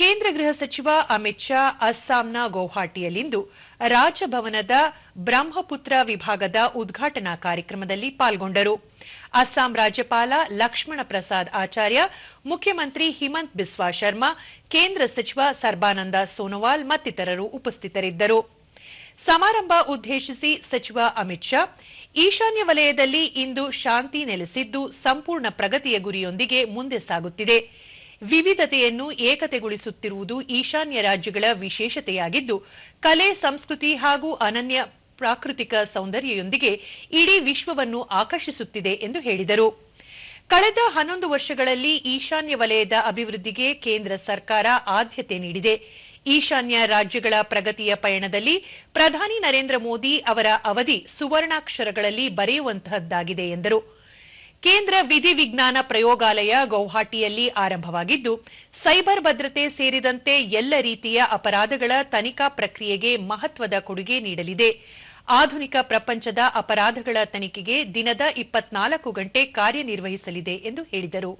ಕೇಂದ್ರ ಗೃಹ ಸಚಿವ ಅಮಿತ್ ಶಾ ಅಸ್ಸಾಂನ ಗೌಹಾಟಿಯಲ್ಲಿಂದು ರಾಜಭವನದ ಬ್ರಹ್ಮಪುತ್ರ ವಿಭಾಗದ ಉದ್ಘಾಟನಾ ಕಾರ್ಯಕ್ರಮದಲ್ಲಿ ಪಾಲ್ಗೊಂಡರು. ಅಸ್ಸಾಂ ರಾಜ್ಯಪಾಲ ಲಕ್ಷ್ಮಣ ಪ್ರಸಾದ್ ಆಚಾರ್ಯ, ಮುಖ್ಯಮಂತ್ರಿ ಹಿಮಂತ್ ಬಿಸ್ವಾ ಶರ್ಮಾ, ಕೇಂದ್ರ ಸಚಿವ ಸರ್ಬಾನಂದ ಸೋನೋವಾಲ್ ಮತ್ತಿತರರು ಉಪಸ್ಥಿತರಿದ್ದರು. ಸಮಾರಂಭ ಉದ್ದೇಶಿಸಿ ಸಚಿವ ಅಮಿತ್ ಶಾ, ಈಶಾನ್ಯ ವಲಯದಲ್ಲಿ ಇಂದು ಶಾಂತಿ ನೆಲೆಸಿದ್ದು ಸಂಪೂರ್ಣ ಪ್ರಗತಿಯ ಗುರಿಯೊಂದಿಗೆ ಮುಂದೆ ಸಾಗುತ್ತಿದೆ. ವಿವಿಧತೆಯನ್ನು ಏಕತೆಗೊಳಿಸುತ್ತಿರುವುದು ಈಶಾನ್ಯ ರಾಜ್ಯಗಳ ವಿಶೇಷತೆಯಾಗಿದ್ದು, ಕಲೆ, ಸಂಸ್ಕೃತಿ ಹಾಗೂ ಅನನ್ಯ ಪ್ರಾಕೃತಿಕ ಸೌಂದರ್ಯದೊಂದಿಗೆ ಇಡೀ ವಿಶ್ವವನ್ನು ಆಕರ್ಷಿಸುತ್ತಿದೆ ಎಂದು ಹೇಳಿದರು. ಕಳೆದ ಹನ್ನೊಂದು ವರ್ಷಗಳಲ್ಲಿ ಈಶಾನ್ಯ ವಲಯದ ಅಭಿವೃದ್ಧಿಗೆ ಕೇಂದ್ರ ಸರ್ಕಾರ ಆದ್ಯತೆ ನೀಡಿದೆ. ಈಶಾನ್ಯ ರಾಜ್ಯಗಳ ಪ್ರಗತಿಯ ಪಯಣದಲ್ಲಿ ಪ್ರಧಾನಿ ನರೇಂದ್ರ ಮೋದಿ ಅವರ ಅವಧಿ ಸುವರ್ಣಾಕ್ಷರಗಳಲ್ಲಿ ಬರೆಯುವಂತಹದ್ದಾಗಿದೆ ಎಂದರು. ಕೇಂದ್ರ ವಿಧಿ ವಿಜ್ಞಾನ ಪ್ರಯೋಗಾಲಯ ಗೌಹಾಟಿಯಲ್ಲಿ ಆರಂಭವಾಗಿದ್ದು, ಸೈಬರ್ ಭದ್ರತೆ ಸೇರಿದಂತೆ ಎಲ್ಲ ರೀತಿಯ ಅಪರಾಧಗಳ ತನಿಖಾ ಪ್ರಕ್ರಿಯೆಗೆ ಮಹತ್ವದ ಕೊಡುಗೆ ನೀಡಲಿದೆ. ಆಧುನಿಕ ಪ್ರಪಂಚದ ಅಪರಾಧಗಳ ತನಿಖೆಗೆ ದಿನದ ಇಪ್ಪತ್ನಾಲ್ಕು ಗಂಟೆ ಕಾರ್ಯನಿರ್ವಹಿಸಲಿದೆ ಎಂದು ಹೇಳಿದರು.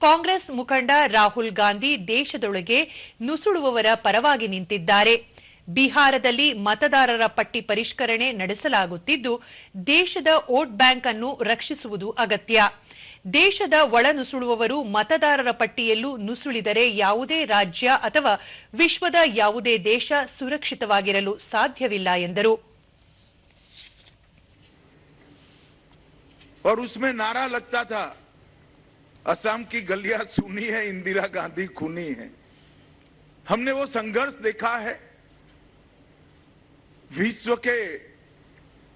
ಕಾಂಗ್ರೆಸ್ ಮುಖಂಡ ರಾಹುಲ್ ಗಾಂಧಿ ದೇಶದೊಳಗೆ ನುಸುಳುವವರ ಪರವಾಗಿ ನಿಂತಿದ್ದಾರೆ. ಬಿಹಾರದಲ್ಲಿ ಮತದಾರರ ಪಟ್ಟಿ ಪರಿಷ್ಕರಣೆ ನಡೆಸಲಾಗುತ್ತಿದ್ದು ದೇಶದ ವೋಟ್ ಬ್ಯಾಂಕ್ ಅನ್ನು ರಕ್ಷಿಸುವುದು ಅಗತ್ಯ ದೇಶದ ಒಳನುಸುಳುವವರು ಮತದಾರರ ಪಟ್ಟಿಯಲ್ಲೂ ನುಸುಳಿದರೆ ಯಾವುದೇ ರಾಜ್ಯ ಅಥವಾ ವಿಶ್ವದ ಯಾವುದೇ ದೇಶ ಸುರಕ್ಷಿತವಾಗಿರಲು ಸಾಧ್ಯವಿಲ್ಲ ಎಂದರು और उसमें नारा लगता था असम की गलियां सुनी है इंदिरा गांधी खूनी है हमने वो संघर्ष देखा है विश्व के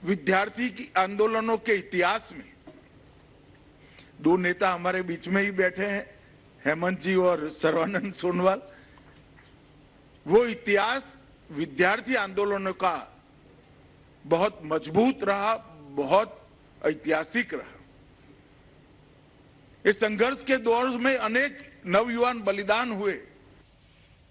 विद्यार्थी की आंदोलनों के इतिहास में दो नेता हमारे बीच में ही बैठे हैं, हेमंत जी और सर्वानंद सोनवाल। वो इतिहास, विद्यार्थी आंदोलनों का बहुत मज़बूत रहा, बहुत ऐतिहासिक रहा। इस संघर्ष के दौर में अनेक नवयुवान बलिदान हुए।